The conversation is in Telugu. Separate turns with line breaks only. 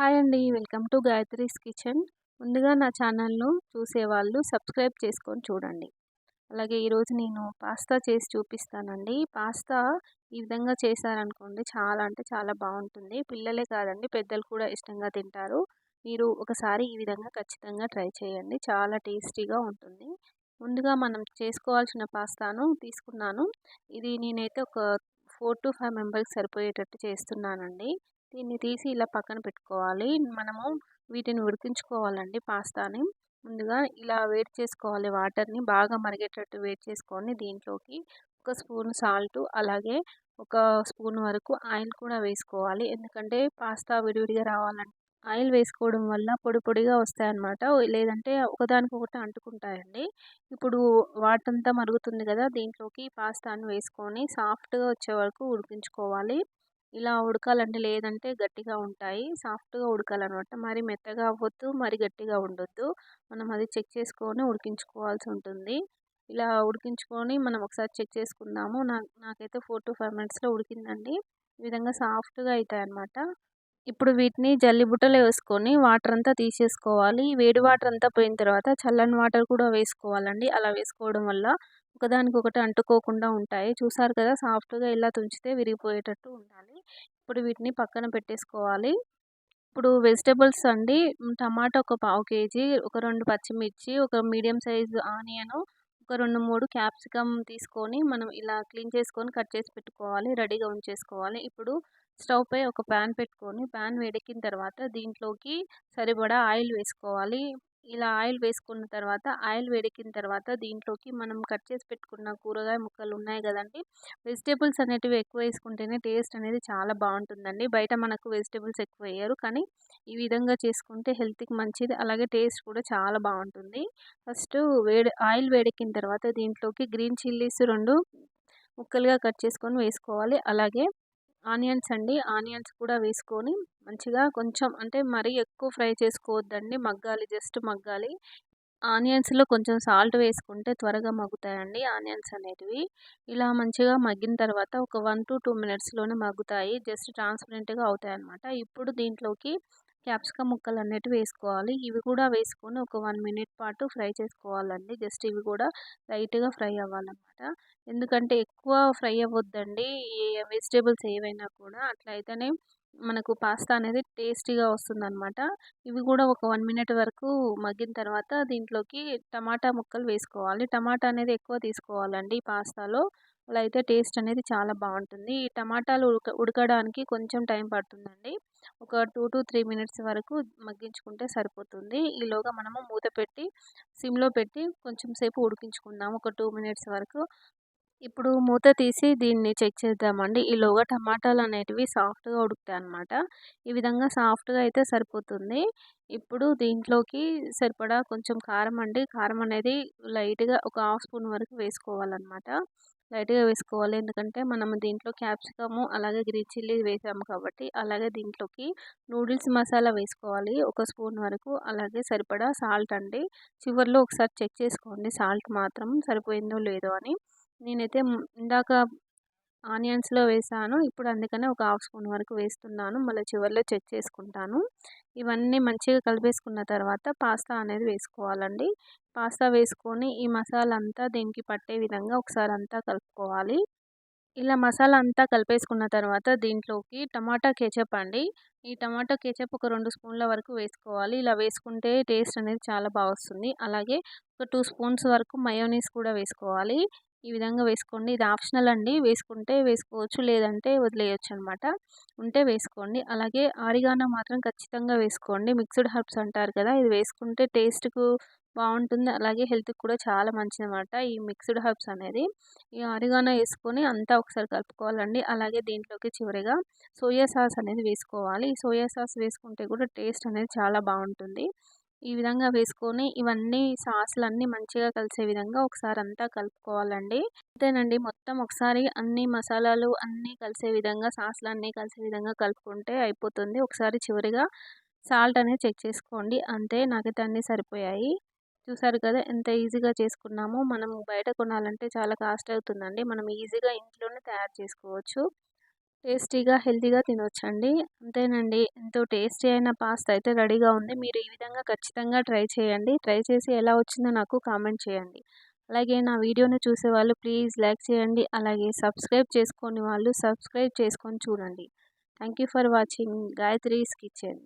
హాయ్ అండి. Welcome to Gayatri's kitchen. ముందుగా నా ఛానల్ను చూసేవాళ్ళు సబ్స్క్రైబ్ చేసుకొని చూడండి. అలాగే ఈరోజు నేను పాస్తా చేసి చూపిస్తానండి. పాస్తా ఈ విధంగా చేశారనుకోండి చాలా అంటే చాలా బాగుంటుంది. పిల్లలే కాదండి పెద్దలు కూడా ఇష్టంగా తింటారు. మీరు ఒకసారి ఈ విధంగా ఖచ్చితంగా ట్రై చేయండి. చాలా టేస్టీగా ఉంటుంది. ముందుగా మనం చేసుకోవాల్సిన పాస్తాను తీసుకున్నాను. ఇది నేనైతే ఒక ఫోర్ టు ఫైవ్ మెంబర్స్కి సరిపోయేటట్టు చేస్తున్నానండి. దీన్ని తీసి ఇలా పక్కన పెట్టుకోవాలి. మనము వీటిని ఉడికించుకోవాలండి పాస్తాని. ముందుగా ఇలా వేడి చేసుకోవాలి వాటర్ని. బాగా మరిగేటట్టు వేడి చేసుకొని దీంట్లోకి ఒక స్పూన్ సాల్ట్ అలాగే ఒక స్పూన్ వరకు ఆయిల్ కూడా వేసుకోవాలి. ఎందుకంటే పాస్తా విడివిడిగా రావాలంటే ఆయిల్ వేసుకోవడం వల్ల పొడి పొడిగా వస్తాయన్నమాట. లేదంటే ఒకదానికొకటి అంటుకుంటాయండి. ఇప్పుడు వాటంతా మరుగుతుంది కదా దీంట్లోకి పాస్తాను వేసుకొని సాఫ్ట్గా వచ్చే వరకు ఉడికించుకోవాలి. ఇలా ఉడకాలంటే లేదంటే గట్టిగా ఉంటాయి. సాఫ్ట్గా ఉడకాలన్నమాట మరి మెత్తగా అవ్వద్దు మరి గట్టిగా ఉండొద్దు. మనం అది చెక్ చేసుకొని ఉడికించుకోవాల్సి ఉంటుంది. ఇలా ఉడికించుకొని మనం ఒకసారి చెక్ చేసుకుందాము. నా నాకైతే ఫోర్ టు ఫైవ్ మినిట్స్లో ఉడికిందండి. ఈ విధంగా సాఫ్ట్గా అవుతాయి అన్నమాట ఇప్పుడు వీటిని జల్లి బుట్టలో వేసుకొని వాటర్ అంతా తీసేసుకోవాలి. వేడి వాటర్ అంతా పోయిన తర్వాత చల్లని వాటర్ కూడా వేసుకోవాలండి. అలా వేసుకోవడం వల్ల ఒకదానికొకటి అంటుకోకుండా ఉంటాయి. చూసారు కదా సాఫ్ట్గా ఇలా తుంచితే విరిగిపోయేటట్టు ఉండాలి. ఇప్పుడు వీటిని పక్కన పెట్టేసుకోవాలి. ఇప్పుడు వెజిటేబుల్స్ అండి టమాటా ఒక పావు కేజీ ఒక రెండు పచ్చిమిర్చి ఒక మీడియం సైజు ఆనియను ఒక రెండు మూడు క్యాప్సికమ్ తీసుకొని మనం ఇలా క్లీన్ చేసుకొని కట్ చేసి పెట్టుకోవాలి. రెడీగా ఉంచేసుకోవాలి. ఇప్పుడు స్టవ్ పై ఒక ప్యాన్ పెట్టుకొని ప్యాన్ వేడెక్కిన తర్వాత దీంట్లోకి సరిపడా ఆయిల్ వేసుకోవాలి. ఇలా ఆయిల్ వేసుకున్న తర్వాత ఆయిల్ వేడెక్కిన తర్వాత దీంట్లోకి మనం కట్ చేసి పెట్టుకున్న కూరగాయ ముక్కలు ఉన్నాయి కదండి. వెజిటేబుల్స్ అనేటివి ఎక్కువ వేసుకుంటేనే టేస్ట్ అనేది చాలా బాగుంటుందండి. బయట మనకు వెజిటేబుల్స్ ఎక్కువ వేయరు. కానీ ఈ విధంగా చేసుకుంటే హెల్త్కి మంచిది. అలాగే టేస్ట్ కూడా చాలా బాగుంటుంది. ఫస్ట్ వేడి ఆయిల్ వేడెక్కిన తర్వాత దీంట్లోకి గ్రీన్ చిల్లీస్ రెండు ముక్కలుగా కట్ చేసుకొని వేసుకోవాలి. అలాగే ఆనియన్స్ అండి. ఆనియన్స్ కూడా వేసుకొని మంచిగా కొంచెం అంటే మరీ ఎక్కువ ఫ్రై చేసుకోవద్దండి. మగ్గాలి జస్ట్ మగ్గాలి. ఆనియన్స్లో కొంచెం సాల్ట్ వేసుకుంటే త్వరగా మగ్గుతాయండి ఆనియన్స్ అనేటివి. ఇలా మంచిగా మగ్గిన తర్వాత ఒక వన్ టు టూ మినిట్స్లోనే మగ్గుతాయి. జస్ట్ ట్రాన్స్పరెంట్గా అవుతాయి అన్నమాట ఇప్పుడు దీంట్లోకి క్యాప్సికమ్ ముక్కలు అనేటివి వేసుకోవాలి. ఇవి కూడా వేసుకొని ఒక వన్ మినిట్ పాటు ఫ్రై చేసుకోవాలండి. జస్ట్ ఇవి కూడా లైట్గా ఫ్రై అవ్వాలన్నమాట. ఎందుకంటే ఎక్కువ ఫ్రై అవ్వద్దండి. ఈ వెజిటేబుల్స్ ఏవైనా కూడా అట్లయితేనే మనకు పాస్తా అనేది టేస్టీగా వస్తుందన్నమాట. ఇవి కూడా ఒక వన్ మినిట్ వరకు మగ్గిన తర్వాత దీంట్లోకి టమాటా ముక్కలు వేసుకోవాలి. టమాటా అనేది ఎక్కువ తీసుకోవాలండి పాస్తాలో. అలా అయితే టేస్ట్ అనేది చాలా బాగుంటుంది. ఈ టమాటాలు ఉడక ఉడకడానికి కొంచెం టైం పడుతుందండి. ఒక టూ టు త్రీ మినిట్స్ వరకు మగ్గించుకుంటే సరిపోతుంది. ఈలోగా మనము మూత పెట్టి సిమ్లో పెట్టి కొంచెం సేపు ఉడికించుకుందాం ఒక టూ మినిట్స్ వరకు. ఇప్పుడు మూత తీసి దీన్ని చెక్ చేద్దామండి. ఈలోగా టమాటాలు అనేటివి సాఫ్ట్గా ఉడుకుతాయి అనమాట ఈ విధంగా సాఫ్ట్గా అయితే సరిపోతుంది. ఇప్పుడు దీంట్లోకి సరిపడా కొంచెం కారం అండి. కారం అనేది లైట్గా ఒక హాఫ్ స్పూన్ వరకు వేసుకోవాలన్నమాట. లైట్గా వేసుకోవాలి. ఎందుకంటే మనం దీంట్లో క్యాప్సికము అలాగే గ్రీన్ చిల్లీ వేసాము కాబట్టి అలాగే దీంట్లోకి నూడిల్స్ మసాలా వేసుకోవాలి ఒక స్పూన్ వరకు. అలాగే సరిపడా సాల్ట్ అండి. చివరిలో ఒకసారి చెక్ చేసుకోండి సాల్ట్ మాత్రం సరిపోయిందో లేదో అని. నేనైతే ఇందాక ఆనియన్స్లో వేసాను. ఇప్పుడు అందుకనే ఒక హాఫ్ స్పూన్ వరకు వేస్తున్నాను. మళ్ళీ చివరిలో చెక్ చేసుకుంటాను. ఇవన్నీ మంచిగా కలిపేసుకున్న తర్వాత పాస్తా అనేది వేసుకోవాలండి. పాస్తా వేసుకొని ఈ మసాలా అంతా దీనికి పట్టే విధంగా ఒకసారి అంతా కలుపుకోవాలి. ఇలా మసాలా అంతా కలిపేసుకున్న తర్వాత దీంట్లోకి టమాటా కేచప్ అండి. ఈ టమాటా కేచప్ ఒక రెండు స్పూన్ల వరకు వేసుకోవాలి. ఇలా వేసుకుంటే టేస్ట్ అనేది చాలా బాగా వస్తుంది. అలాగే ఒక టూ స్పూన్స్ వరకు మయోనీస్ కూడా వేసుకోవాలి. ఈ విధంగా వేసుకోండి. ఇది ఆప్షనల్ అండి. వేసుకుంటే వేసుకోవచ్చు. లేదంటే వదిలేయచ్చు అనమాట ఉంటే వేసుకోండి. అలాగే ఆరిగానా మాత్రం ఖచ్చితంగా వేసుకోండి. మిక్స్డ్ హర్బ్స్ అంటారు కదా ఇది వేసుకుంటే టేస్ట్కు బాగుంటుంది. అలాగే హెల్త్కి కూడా చాలా మంచిది అనమాట ఈ మిక్స్డ్ హర్బ్స్ అనేది. ఈ ఆరిగానా వేసుకొని అంతా ఒకసారి కలుపుకోవాలండి. అలాగే దీంట్లోకి చివరిగా సోయా సాస్ అనేది వేసుకోవాలి. ఈ సోయా సాస్ వేసుకుంటే కూడా టేస్ట్ అనేది చాలా బాగుంటుంది. ఈ విధంగా వేసుకొని ఇవన్నీ సాసులు అన్నీ మంచిగా కలిసే విధంగా ఒకసారి అంతా కలుపుకోవాలండి. అంతేనండి మొత్తం ఒకసారి అన్ని మసాలాలు అన్నీ కలిసే విధంగా సాసులు అన్నీ కలిసే విధంగా కలుపుకుంటే అయిపోతుంది. ఒకసారి చివరిగా సాల్ట్ అనేది చెక్ చేసుకోండి. అంతే నాకైతే అన్నీ సరిపోయాయి. చూసారు కదా ఎంత ఈజీగా చేసుకున్నామో. మనం బయట కొనాలంటే చాలా కాస్ట్ అవుతుందండి. మనం ఈజీగా ఇంట్లోనే తయారు చేసుకోవచ్చు. టేస్టీగా హెల్తీగా తినొచ్చండి. అంతేనండి. ఎంతో టేస్టీ అయిన పాస్తా అయితే రెడీగా ఉంది. మీరు ఈ విధంగా ఖచ్చితంగా ట్రై చేయండి. ట్రై చేసి ఎలా వచ్చిందో నాకు కామెంట్ చేయండి. అలాగే నా వీడియోని చూసే వాళ్ళు ప్లీజ్ లైక్ చేయండి. అలాగే సబ్స్క్రైబ్ చేసుకొని వాళ్ళు సబ్స్క్రైబ్ చేసుకొని చూడండి. Thank you for watching. Gayatri's kitchen